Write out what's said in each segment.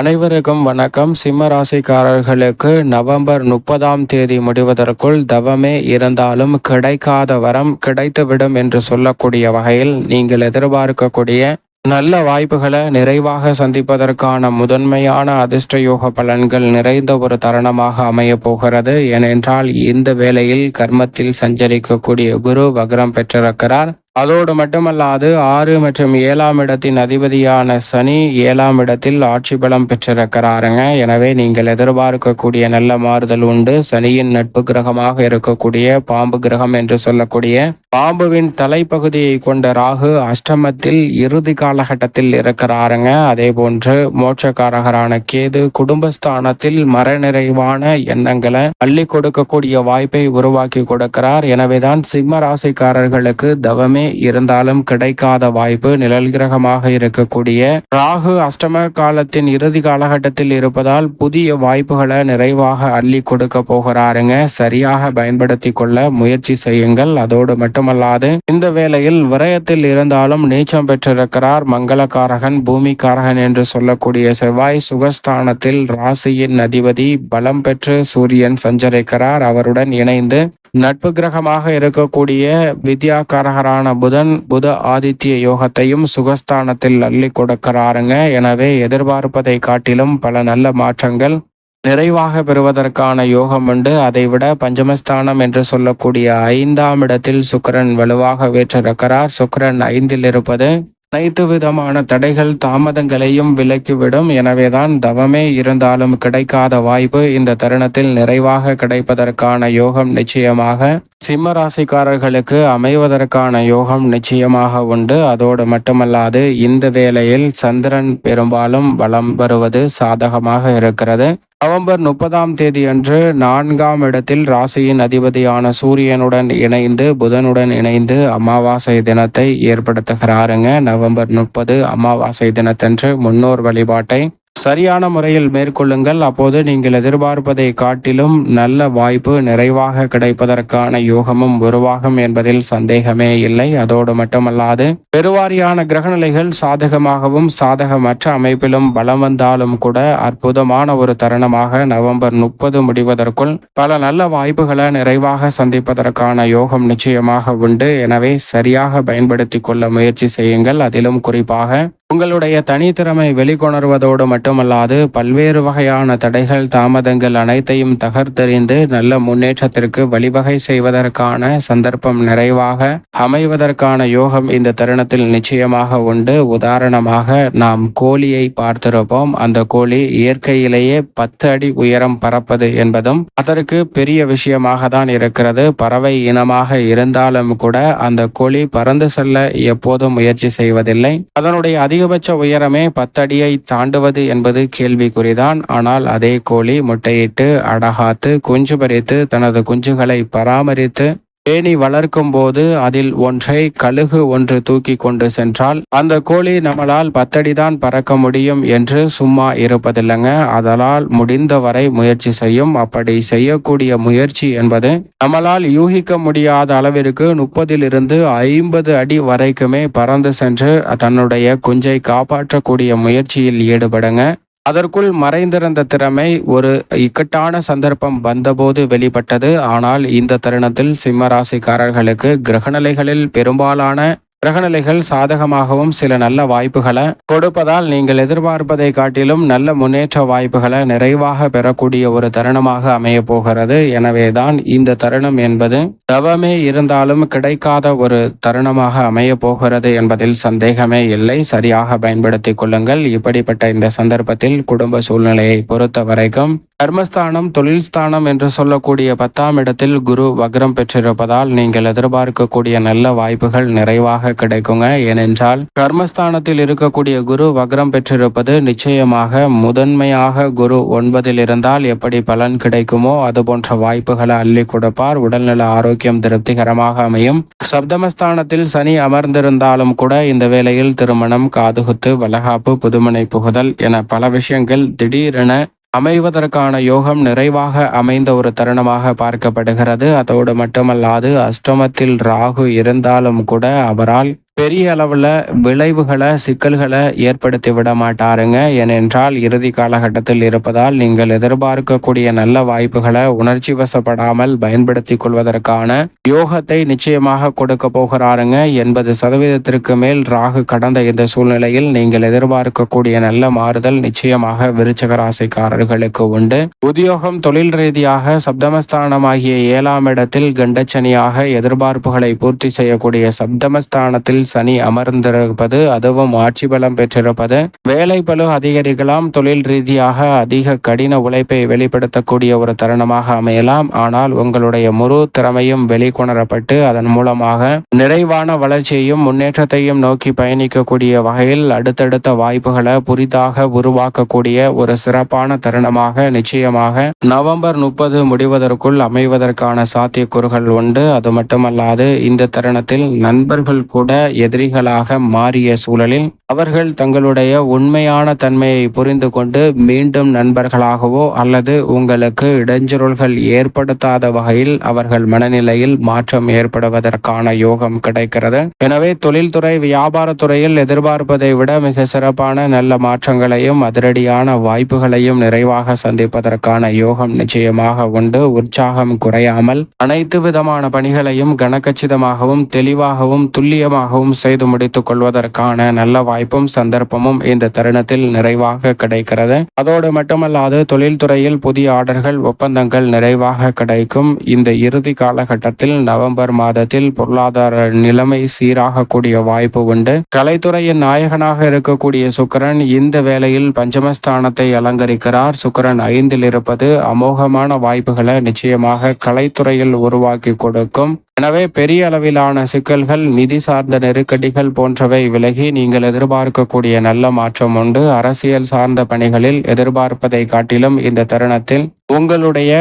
அனைவருக்கும் வணக்கம். சிம்ம ராசிக்காரர்களுக்கு நவம்பர் முப்பதாம் தேதி முடிவதற்குள் தவமே இருந்தாலும் கிடைக்காத வரம் கிடைத்துவிடும் என்று சொல்லக்கூடிய வகையில் நீங்கள் எதிர்பார்க்கக்கூடிய நல்ல வாய்ப்புகளை நிறைவாக சந்திப்பதற்கான முதன்மையான அதிர்ஷ்ட யோக பலன்கள் நிறைந்த ஒரு தருணமாக அமைய போகிறது. ஏனென்றால் இந்த வேளையில் கர்மத்தில் சஞ்சரிக்கக்கூடிய குரு வக்ரம் பெற்றிருக்கிறார். அதோடு மட்டுமல்லாது ஆறு மற்றும் ஏழாம் இடத்தின் அதிபதியான சனி ஏழாம் இடத்தில் ஆட்சி பலம் பெற்றிருக்கிறாருங்க. எனவே நீங்கள் எதிர்பார்க்கக்கூடிய நல்ல மாறுதல் உண்டு. சனியின் நட்பு கிரகமாக இருக்கக்கூடிய பாம்பு கிரகம் என்று சொல்லக்கூடிய பாம்புவின் தலைப்பகுதியை கொண்ட ராகு அஷ்டமத்தில் இறுதி காலகட்டத்தில் இருக்கிறாருங்க. அதே போன்று மோட்சக்காரகரான கேது குடும்பஸ்தானத்தில் மரநிறைவான எண்ணங்களை அள்ளி கொடுக்கக்கூடிய வாய்ப்பை உருவாக்கி கொடுக்கிறார். எனவேதான் சிம்ம ராசிக்காரர்களுக்கு தவமே இருந்தாலும் கிடைக்காத வாய்ப்பு நிழல் கிரகமாக இருக்கக்கூடிய ராகு அஷ்டம காலத்தின் இறுதி காலகட்டத்தில் இருப்பதால் புதிய வாய்ப்புகளை நிறைவாக அள்ளி கொடுக்க போகிறாருங்க. சரியாக பயன்படுத்தி கொள்ள முயற்சி செய்யுங்கள். அதோடு மட்டுமல்லாது இந்த வேளையில் விரயத்தில் இருந்தாலும் நீச்சம் பெற்றிருக்கிறார் மங்களகாரகன் பூமிக்காரகன் என்று சொல்லக்கூடிய செவ்வாய் சுகஸ்தானத்தில் ராசியின் அதிபதி பலம் பெற்று சூரியன் சஞ்சரிக்கிறார். அவருடன் இணைந்து நட்பு கிரகமாக இருக்கக்கூடிய வித்யாகாரகரான புதன் புத ஆதித்ய யோகத்தையும் சுகஸ்தானத்தில் அள்ளி கொடுக்கிறாருங்க. எனவே எதிர்பார்ப்பதை காட்டிலும் பல நல்ல மாற்றங்கள் நிறைவாக பெறுவதற்கான யோகம் உண்டு. அதைவிட பஞ்சமஸ்தானம் என்று சொல்லக்கூடிய ஐந்தாம் இடத்தில் சுக்கரன் வலுவாக வேற்றிருக்கிறார். சுக்கரன் ஐந்தில் இருப்பது அனைத்து விதமான தடைகள் தாமதங்களையும் விலக்கிவிடும். எனவேதான் தவமே இருந்தாலும் கிடைக்காத வாய்ப்பு இந்த தருணத்தில் நிறைவாக கிடைப்பதற்கான யோகம் நிச்சயமாக சிம்ம ராசிக்காரர்களுக்கு அமைவதற்கான யோகம் நிச்சயமாக உண்டு. அதோடு மட்டுமல்லாது இந்த வேளையில் சந்திரன் பெரும்பாலும் வலம் வருவது சாதகமாக இருக்கிறது. நவம்பர் முப்பதாம் தேதி அன்று நான்காம் இடத்தில் ராசியின் அதிபதியான சூரியனுடன் இணைந்து புதனுடன் இணைந்து அமாவாசை தினத்தை ஏற்படுத்துகிறாருங்க. நவம்பர் முப்பது அமாவாசை தினத்தன்று முன்னோர் வழிபாட்டை சரியான முறையில் மேற்கொள்ளுங்கள். அப்போது நீங்கள் எதிர்பார்ப்பதை காட்டிலும் நல்ல வாய்ப்பு நிறைவாக கிடைப்பதற்கான யோகமும் உருவாகும் என்பதில் சந்தேகமே இல்லை. அதோடு மட்டுமல்லாது பெருவாரியான கிரகநிலைகள் சாதகமாகவும் சாதகமற்ற அமைப்பிலும் பலம் வந்தாலும் கூட அற்புதமான ஒரு தருணமாக நவம்பர் முப்பது முடிவதற்குள் பல நல்ல வாய்ப்புகளை நிறைவாக சந்திப்பதற்கான யோகம் நிச்சயமாக உண்டு. எனவே சரியாக பயன்படுத்தி கொள்ள முயற்சி செய்யுங்கள். அதிலும் குறிப்பாக உங்களுடைய தனித்திறமை வெளிக்கொணர்வதோடு மட்டுமல்லாது பல்வேறு வகையான தடைகள் தாமதங்கள் அனைத்தையும் தகர்த்தெறிந்து நல்ல முன்னேற்றத்திற்கு வழிவகை செய்வதற்கான சந்தர்ப்பம் நிறைவாக அமைவதற்கான யோகம் இந்த தருணத்தில் நிச்சயமாக உண்டு. உதாரணமாக நாம் கோழியை பார்த்திருப்போம். அந்த கோழி இயற்கையிலேயே பத்து அடி உயரம் பறப்பது என்பதும் அதற்கு பெரிய விஷயமாக தான் இருக்கிறது. பறவை இனமாக இருந்தாலும் கூட அந்த கோழி பறந்து செல்ல எப்போதும் முயற்சி செய்வதில்லை. அதனுடைய அதிக அதிகபட்ச உயரமே பத்தடியை தாண்டுவது என்பது கேள்விக்குறிதான். ஆனால் அதே கோழி முட்டையிட்டு அடகாத்து குஞ்சு பறித்து தனது குஞ்சுகளை பராமரித்து தேனி வளர்க்கும் போது அதில் ஒன்றை கழுகு ஒன்று தூக்கி கொண்டு சென்றால் அந்த கோழி நம்மளால் பத்தடிதான் பறக்க முடியும் என்று சும்மா இருப்பதில்லைங்க. அதனால் முடிந்தவரை முயற்சி செய்யும். அப்படி செய்யக்கூடிய முயற்சி என்பது நம்மளால் யூகிக்க முடியாத அளவிற்கு முப்பதிலிருந்து ஐம்பது அடி வரைக்குமே பறந்து சென்று தன்னுடைய குஞ்சை காப்பாற்றக்கூடிய முயற்சியில் ஈடுபடுங்க. அதற்குள் மறைந்திருந்த திறமை ஒரு இக்கட்டான சந்தர்ப்பம் வந்தபோது வெளிப்பட்டது. ஆனால் இந்த தருணத்தில் சிம்மராசிக்காரர்களுக்கு கிரகநிலைகளில் பெரும்பாலான கிரகநிலைகள் சாதகமாகவும் சில நல்ல வாய்ப்புகளை கொடுப்பதால் நீங்கள் எதிர்பார்ப்பதை காட்டிலும் நல்ல முன்னேற்ற வாய்ப்புகளை நிறைவாக பெறக்கூடிய ஒரு தருணமாக அமைய போகிறது. எனவேதான் இந்த தருணம் என்பது தவமே இருந்தாலும் கிடைக்காத ஒரு தருணமாக அமைய போகிறது என்பதில் சந்தேகமே இல்லை. சரியாக பயன்படுத்திக் கொள்ளுங்கள். இப்படிப்பட்ட இந்த சந்தர்ப்பத்தில் குடும்ப சூழ்நிலையை பொறுத்த வரைக்கும் கர்மஸ்தானம் தொழில் ஸ்தானம் என்று சொல்லக்கூடிய பத்தாம் இடத்தில் குரு வக்ரம் பெற்றிருப்பதால் நீங்கள் எதிர்பார்க்கக்கூடிய நல்ல வாய்ப்புகள் நிறைவாக கிடைக்குங்க. ஏனென்றால் கர்மஸ்தானத்தில் இருக்கக்கூடிய குரு வக்ரம் பெற்றிருப்பது நிச்சயமாக முதன்மையாக குரு ஒன்பதில் இருந்தால் எப்படி பலன் கிடைக்குமோ அது போன்ற வாய்ப்புகளை அள்ளி கொடுப்பார். உடல்நல ஆரோக்கியம் திருப்திகரமாக அமையும். சப்தமஸ்தானத்தில் சனி அமர்ந்திருந்தாலும் கூட இந்த வேளையில் திருமணம் காதுகுத்து வளகாப்பு புதுமனை புகுதல் என பல விஷயங்கள் திடீரென அமைவதற்கான யோகம் நிறைவாக அமைந்த ஒரு தருணமாக பார்க்கப்படுகிறது. அதோடு மட்டுமல்லாது அஷ்டமத்தில் ராகு இருந்தாலும் கூட அவரால் பெரிய அளவில் விளைவுகளை சிக்கல்களை ஏற்படுத்தி விட மாட்டாருங்க. ஏனென்றால் இறுதி காலகட்டத்தில் இருப்பதால் நீங்கள் எதிர்பார்க்கக்கூடிய நல்ல வாய்ப்புகளை உணர்ச்சி வசப்படாமல் பயன்படுத்தி கொள்வதற்கான யோகத்தை நிச்சயமாக கொடுக்க போகிறாருங்க. எண்பது சதவீதத்திற்கு மேல் ராகு கடந்த இந்த சூழ்நிலையில் நீங்கள் எதிர்பார்க்கக்கூடிய நல்ல மாறுதல் நிச்சயமாக விருச்சக ராசிக்காரர்களுக்கு உண்டு. உத்தியோகம் தொழில் ரீதியாக சப்தமஸ்தானமாகிய ஏழாம் இடத்தில் கண்டச்சனியாக எதிர்பார்ப்புகளை பூர்த்தி செய்யக்கூடிய சப்தமஸ்தானத்தில் சனி அமர்ந்திருப்பது அதுவும் ஆட்சி பலம் பெற்றிருப்பது. வேலை பலு அதிகரிக்கலாம் தொழில் ரீதியாக அதிக கடின உழைப்பை வெளிப்படுத்தக்கூடிய ஒரு தருணமாக அமையலாம். ஆனால் உங்களுடைய முழு திறமையும் வெளிக்கொணரப்பட்டு அதன் மூலமாக நிறைவான வளர்ச்சியையும் முன்னேற்றத்தையும் நோக்கி பயணிக்கக்கூடிய வகையில் அடுத்தடுத்த வாய்ப்புகளை புதிதாக உருவாக்கக்கூடிய ஒரு சிறப்பான தருணமாக நிச்சயமாக நவம்பர் முப்பது முடிவதற்குள் அமைவதற்கான சாத்தியக்கூறுகள் உண்டு. அது மட்டுமல்லாது இந்த தருணத்தில் நண்பர்கள் கூட எதிரிகளாக மாறிய சூழலில் அவர்கள் தங்களுடைய உண்மையான தன்மையை புரிந்து கொண்டு மீண்டும் நண்பர்களாகவோ அல்லது உங்களுக்கு இடைஞ்சொருள்கள் ஏற்படுத்தாத வகையில் அவர்கள் மனநிலையில் மாற்றம் ஏற்படுவதற்கான யோகம் கிடைக்கிறது. எனவே தொழில்துறை வியாபாரத்துறையில் எதிர்பார்ப்பதை விட மிக சிறப்பான நல்ல மாற்றங்களையும் அதிரடியான வாய்ப்புகளையும் நிறைவாக சந்திப்பதற்கான யோகம் நிச்சயமாக உண்டு. உற்சாகம் குறையாமல் அனைத்து விதமான பணிகளையும் கனக்கச்சிதமாகவும் தெளிவாகவும் துல்லியமாகவும் செய்து முடித்துக் கொள்வதற்கான நல்ல வாய்ப்பும் சந்தர்ப்பமும் இந்த தருணத்தில் நிறைவாக கிடைக்கிறது. அதோடு மட்டுமல்லாது தொழில்துறையில் புதிய ஆர்டர்கள் ஒப்பந்தங்கள் நிறைவாக கிடைக்கும். இந்த இறுதி காலகட்டத்தில் நவம்பர் மாதத்தில் பொருளாதார நிலைமை சீராகக்கூடிய வாய்ப்பு உண்டு. கலைத்துறையின் நாயகனாக இருக்கக்கூடிய சுக்கரன் இந்த வேளையில் பஞ்சமஸ்தானத்தை அலங்கரிக்கிறார். சுக்கரன் ஐந்தில் இருப்பது அமோகமான வாய்ப்புகளை நிச்சயமாக கலைத்துறையில் உருவாக்கி கொடுக்கும். எனவே பெரிய அளவிலான சிக்கல்கள் நிதி சார்ந்த நெருக்கடிகள் போன்றவை விலகி நீங்கள் எதிர்பார்க்கக்கூடிய நல்ல மாற்றம் உண்டு. அரசியல் சார்ந்த பணிகளில் எதிர்பார்ப்பதை காட்டிலும் இந்த தருணத்தில் உங்களுடைய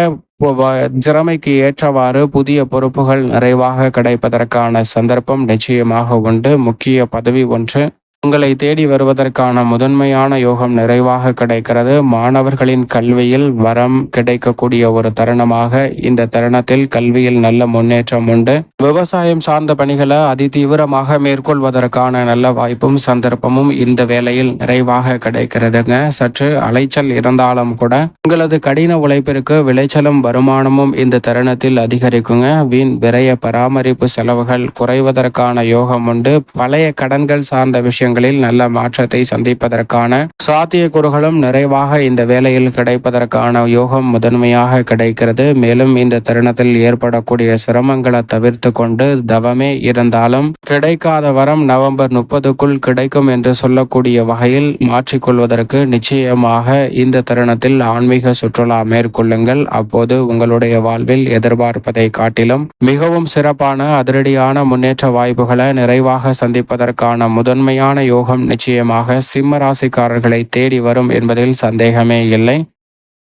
திறமைக்கு ஏற்றவாறு புதிய பொறுப்புகள் நிறைவாக கிடைப்பதற்கான சந்தர்ப்பம் நிச்சயமாக உண்டு. முக்கிய பதவி ஒன்று உங்களை தேடி வருவதற்கான முதன்மையான யோகம் நிறைவாக கிடைக்கிறது. மாணவர்களின் கல்வியில் வரம் கிடைக்கக்கூடிய ஒரு தருணமாக இந்த தருணத்தில் கல்வியில் நல்ல முன்னேற்றம் உண்டு. விவசாயம் சார்ந்த பணிகளை அதிதீவிரமாக மேற்கொள்வதற்கான நல்ல வாய்ப்பும் சந்தர்ப்பமும் இந்த வேளையில் நிறைவாக கிடைக்கிறதுங்க. சற்று அலைச்சல் இருந்தாலும் கூட உங்களது கடின உழைப்பிற்கு விளைச்சலும் வருமானமும் இந்த தருணத்தில் அதிகரிக்குங்க. வீண் விரைய பராமரிப்பு செலவுகள் குறைவதற்கான யோகம் உண்டு. பழைய கடன்கள் சார்ந்த விஷயங்கள் விஷயங்களில் நல்ல மாற்றத்தை சந்திப்பதற்கான சாத்தியக்கூறுகளும் நிறைவாக இந்த வேலையில் கிடைப்பதற்கான யோகம் முதன்மையாக கிடைக்கிறது. மேலும் இந்த தருணத்தில் ஏற்படக்கூடிய சிரமங்களை தவிர்த்து கொண்டு தவமே இருந்தாலும் கிடைக்காத வரம் நவம்பர் முப்பதுக்குள் கிடைக்கும் என்று சொல்லக்கூடிய வகையில் மாற்றிக்கொள்வதற்கு நிச்சயமாக இந்த தருணத்தில் ஆன்மீக சுற்றுலா மேற்கொள்ளுங்கள். அப்போது உங்களுடைய வாழ்வில் எதிர்பார்ப்பதை காட்டிலும் மிகவும் சிறப்பான அதிரடியான முன்னேற்ற வாய்ப்புகளை நிறைவாக சந்திப்பதற்கான முதன்மையான யோகம் நிச்சயமாக சிம்ம ராசிக்காரர்களை தேடி வரும் என்பதில் சந்தேகமே இல்லை.